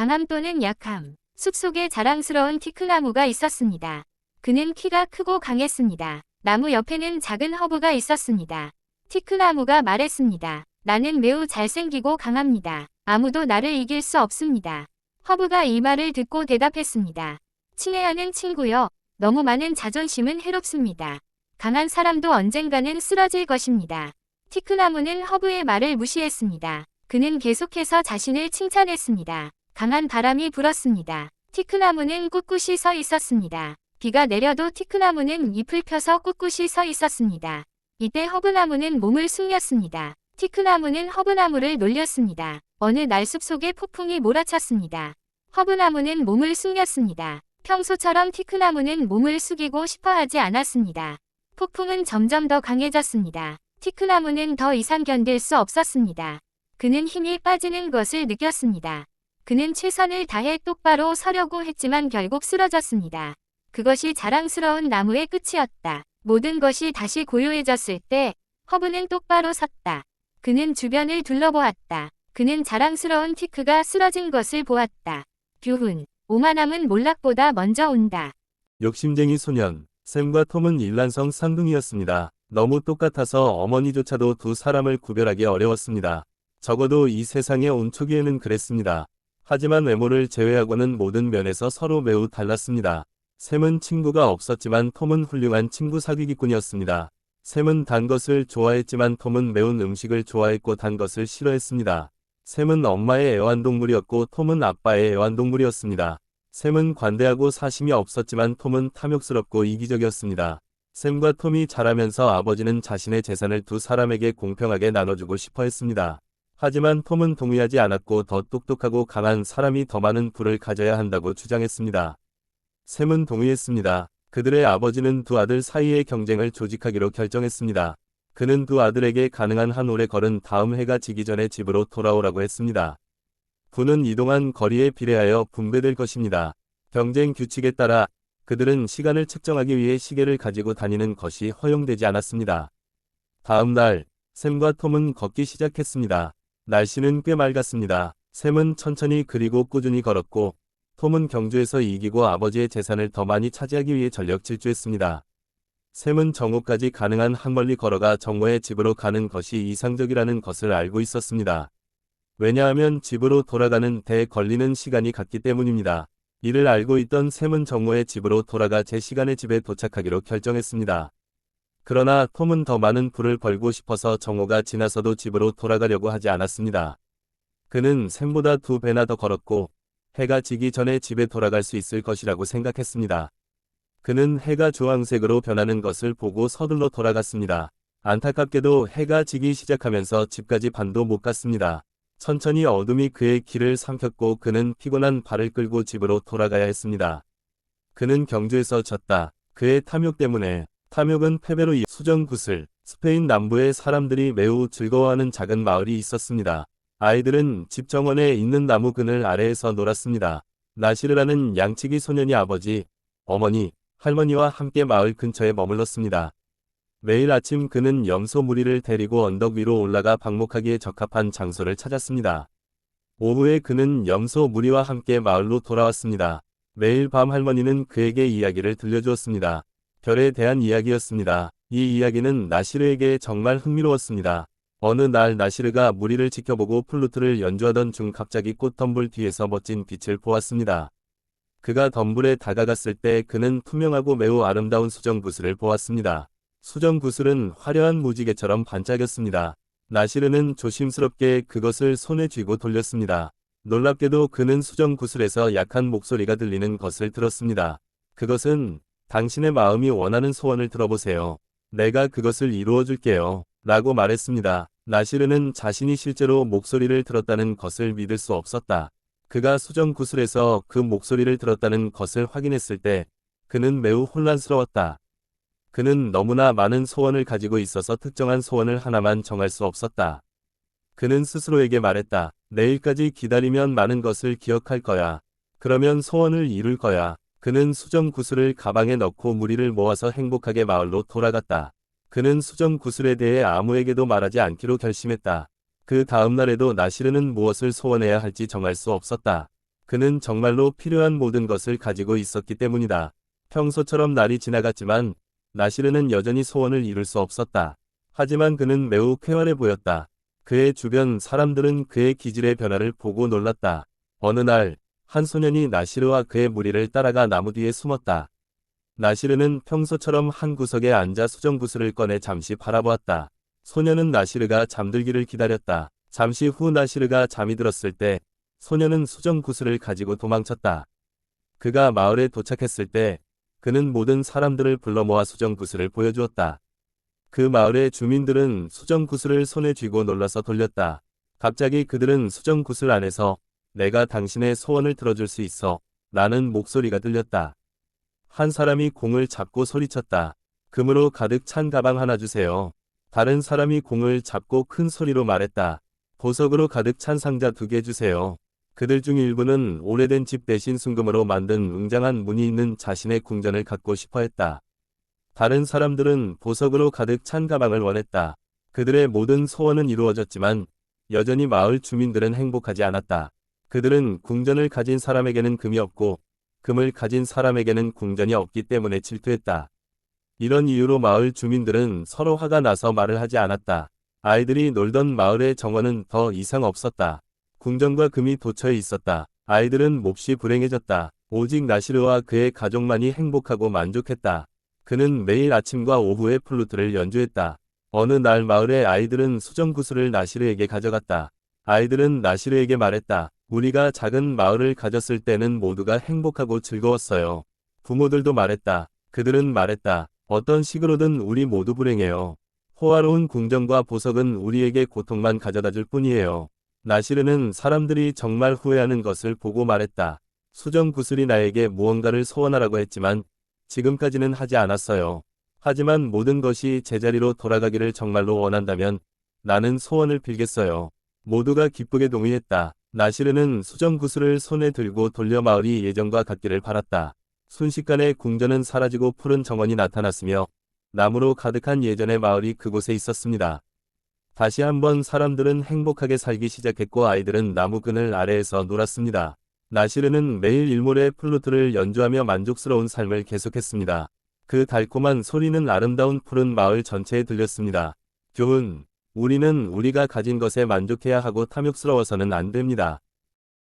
강함 또는 약함. 숲속에 자랑스러운 티클나무가 있었습니다. 그는 키가 크고 강했습니다. 나무 옆에는 작은 허브가 있었습니다. 티클나무가 말했습니다. 나는 매우 잘생기고 강합니다. 아무도 나를 이길 수 없습니다. 허브가 이 말을 듣고 대답했습니다. 친애하는 친구여, 너무 많은 자존심은 해롭습니다. 강한 사람도 언젠가는 쓰러질 것입니다. 티크나무는 허브의 말을 무시했습니다. 그는 계속해서 자신을 칭찬했습니다. 강한 바람이 불었습니다. 티크나무는 꿋꿋이 서 있었습니다. 비가 내려도 티크나무는 잎을 펴서 꿋꿋이 서 있었습니다. 이때 허브나무는 몸을 숙였습니다. 티크나무는 허브나무를 놀렸습니다. 어느 날 숲속에 폭풍이 몰아쳤습니다. 허브나무는 몸을 숙였습니다. 평소처럼 티크나무는 몸을 숙이고 싶어 하지 않았습니다. 폭풍은 점점 더 강해졌습니다. 티크나무는 더 이상 견딜 수 없었습니다. 그는 힘이 빠지는 것을 느꼈습니다. 그는 최선을 다해 똑바로 서려고 했지만 결국 쓰러졌습니다. 그것이 자랑스러운 나무의 끝이었다. 모든 것이 다시 고요해졌을 때 허브는 똑바로 섰다. 그는 주변을 둘러보았다. 그는 자랑스러운 티크가 쓰러진 것을 보았다. 교훈. 오만함은 몰락보다 먼저 온다. 욕심쟁이 소년, 샘과 톰은 일란성 쌍둥이였습니다. 너무 똑같아서 어머니조차도 두 사람을 구별하기 어려웠습니다. 적어도 이 세상에 온 초기에는 그랬습니다. 하지만 외모를 제외하고는 모든 면에서 서로 매우 달랐습니다. 샘은 친구가 없었지만 톰은 훌륭한 친구 사귀기꾼이었습니다. 샘은 단 것을 좋아했지만 톰은 매운 음식을 좋아했고 단 것을 싫어했습니다. 샘은 엄마의 애완동물이었고 톰은 아빠의 애완동물이었습니다. 샘은 관대하고 사심이 없었지만 톰은 탐욕스럽고 이기적이었습니다. 샘과 톰이 자라면서 아버지는 자신의 재산을 두 사람에게 공평하게 나눠주고 싶어 했습니다. 하지만 톰은 동의하지 않았고 더 똑똑하고 강한 사람이 더 많은 부를 가져야 한다고 주장했습니다. 샘은 동의했습니다. 그들의 아버지는 두 아들 사이의 경쟁을 조직하기로 결정했습니다. 그는 두 아들에게 가능한 한 오래 걸은 다음 해가 지기 전에 집으로 돌아오라고 했습니다. 부는 이동한 거리에 비례하여 분배될 것입니다. 경쟁 규칙에 따라 그들은 시간을 측정하기 위해 시계를 가지고 다니는 것이 허용되지 않았습니다. 다음 날, 샘과 톰은 걷기 시작했습니다. 날씨는 꽤 맑았습니다. 샘은 천천히 그리고 꾸준히 걸었고, 톰은 경주에서 이기고 아버지의 재산을 더 많이 차지하기 위해 전력 질주했습니다. 샘은 정오까지 가능한 한 멀리 걸어가 정오의 집으로 가는 것이 이상적이라는 것을 알고 있었습니다. 왜냐하면 집으로 돌아가는 데 걸리는 시간이 같기 때문입니다. 이를 알고 있던 샘은 정오의 집으로 돌아가 제 시간에 집에 도착하기로 결정했습니다. 그러나 톰은 더 많은 불을 벌고 싶어서 정오가 지나서도 집으로 돌아가려고 하지 않았습니다. 그는 샘보다 두 배나 더 걸었고 해가 지기 전에 집에 돌아갈 수 있을 것이라고 생각했습니다. 그는 해가 주황색으로 변하는 것을 보고 서둘러 돌아갔습니다. 안타깝게도 해가 지기 시작하면서 집까지 반도 못 갔습니다. 천천히 어둠이 그의 길을 삼켰고 그는 피곤한 발을 끌고 집으로 돌아가야 했습니다. 그는 경주에서 졌다. 그의 탐욕 때문에 탐욕은 패배로 이 수정 구슬 스페인 남부의 사람들이 매우 즐거워하는 작은 마을이 있었습니다. 아이들은 집 정원에 있는 나무 그늘 아래에서 놀았습니다. 나시르라는 양치기 소년이 아버지, 어머니, 할머니와 함께 마을 근처에 머물렀습니다. 매일 아침 그는 염소 무리를 데리고 언덕 위로 올라가 방목하기에 적합한 장소를 찾았습니다. 오후에 그는 염소 무리와 함께 마을로 돌아왔습니다. 매일 밤 할머니는 그에게 이야기를 들려주었습니다. 별에 대한 이야기였습니다. 이 이야기는 나시르에게 정말 흥미로웠습니다. 어느 날 나시르가 무리를 지켜보고 플루트를 연주하던 중 갑자기 꽃덤불 뒤에서 멋진 빛을 보았습니다. 그가 덤불에 다가갔을 때 그는 투명하고 매우 아름다운 수정구슬을 보았습니다. 수정구슬은 화려한 무지개처럼 반짝였습니다. 나시르는 조심스럽게 그것을 손에 쥐고 돌렸습니다. 놀랍게도 그는 수정구슬에서 약한 목소리가 들리는 것을 들었습니다. 그것은 당신의 마음이 원하는 소원을 들어보세요. 내가 그것을 이루어 줄게요. 라고 말했습니다. 나시르는 자신이 실제로 목소리를 들었다는 것을 믿을 수 없었다. 그가 수정 구슬에서 그 목소리를 들었다는 것을 확인했을 때 그는 매우 혼란스러웠다. 그는 너무나 많은 소원을 가지고 있어서 특정한 소원을 하나만 정할 수 없었다. 그는 스스로에게 말했다. 내일까지 기다리면 많은 것을 기억할 거야. 그러면 소원을 이룰 거야. 그는 수정 구슬을 가방에 넣고 무리를 모아서 행복하게 마을로 돌아갔다. 그는 수정 구슬에 대해 아무에게도 말하지 않기로 결심했다. 그 다음 날에도 나시르는 무엇을 소원해야 할지 정할 수 없었다. 그는 정말로 필요한 모든 것을 가지고 있었기 때문이다. 평소처럼 날이 지나갔지만 나시르는 여전히 소원을 이룰 수 없었다. 하지만 그는 매우 쾌활해 보였다. 그의 주변 사람들은 그의 기질의 변화를 보고 놀랐다. 어느 날, 한 소년이 나시르와 그의 무리를 따라가 나무 뒤에 숨었다. 나시르는 평소처럼 한 구석에 앉아 수정구슬을 꺼내 잠시 바라보았다. 소년은 나시르가 잠들기를 기다렸다. 잠시 후 나시르가 잠이 들었을 때 소년은 수정구슬을 가지고 도망쳤다. 그가 마을에 도착했을 때 그는 모든 사람들을 불러 모아 수정구슬을 보여주었다. 그 마을의 주민들은 수정구슬을 손에 쥐고 놀라서 돌렸다. 갑자기 그들은 수정구슬 안에서 내가 당신의 소원을 들어줄 수 있어 라는 목소리가 들렸다. 한 사람이 공을 잡고 소리쳤다. 금으로 가득 찬 가방 하나 주세요. 다른 사람이 공을 잡고 큰 소리로 말했다. 보석으로 가득 찬 상자 두 개 주세요. 그들 중 일부는 오래된 집 대신 순금으로 만든 웅장한 문이 있는 자신의 궁전을 갖고 싶어 했다. 다른 사람들은 보석으로 가득 찬 가방을 원했다. 그들의 모든 소원은 이루어졌지만 여전히 마을 주민들은 행복하지 않았다. 그들은 궁전을 가진 사람에게는 금이 없고 금을 가진 사람에게는 궁전이 없기 때문에 질투했다. 이런 이유로 마을 주민들은 서로 화가 나서 말을 하지 않았다. 아이들이 놀던 마을의 정원은 더 이상 없었다. 궁전과 금이 도처에 있었다. 아이들은 몹시 불행해졌다. 오직 나시르와 그의 가족만이 행복하고 만족했다. 그는 매일 아침과 오후에 플루트를 연주했다. 어느 날 마을의 아이들은 수정구슬을 나시르에게 가져갔다. 아이들은 나시르에게 말했다. 우리가 작은 마을을 가졌을 때는 모두가 행복하고 즐거웠어요. 부모들도 말했다. 그들은 말했다. 어떤 식으로든 우리 모두 불행해요. 호화로운 궁정과 보석은 우리에게 고통만 가져다 줄 뿐이에요. 나시르는 사람들이 정말 후회하는 것을 보고 말했다. 수정 구슬이 나에게 무언가를 소원하라고 했지만 지금까지는 하지 않았어요. 하지만 모든 것이 제자리로 돌아가기를 정말로 원한다면 나는 소원을 빌겠어요. 모두가 기쁘게 동의했다. 나시르는 수정 구슬을 손에 들고 돌려 마을이 예전과 같기를 바랐다. 순식간에 궁전은 사라지고 푸른 정원이 나타났으며 나무로 가득한 예전의 마을이 그곳에 있었습니다. 다시 한번 사람들은 행복하게 살기 시작했고 아이들은 나무 그늘 아래에서 놀았습니다. 나시르는 매일 일몰의 플루트를 연주하며 만족스러운 삶을 계속했습니다. 그 달콤한 소리는 아름다운 푸른 마을 전체에 들렸습니다. 교훈, 우리는 우리가 가진 것에 만족해야 하고 탐욕스러워서는 안 됩니다.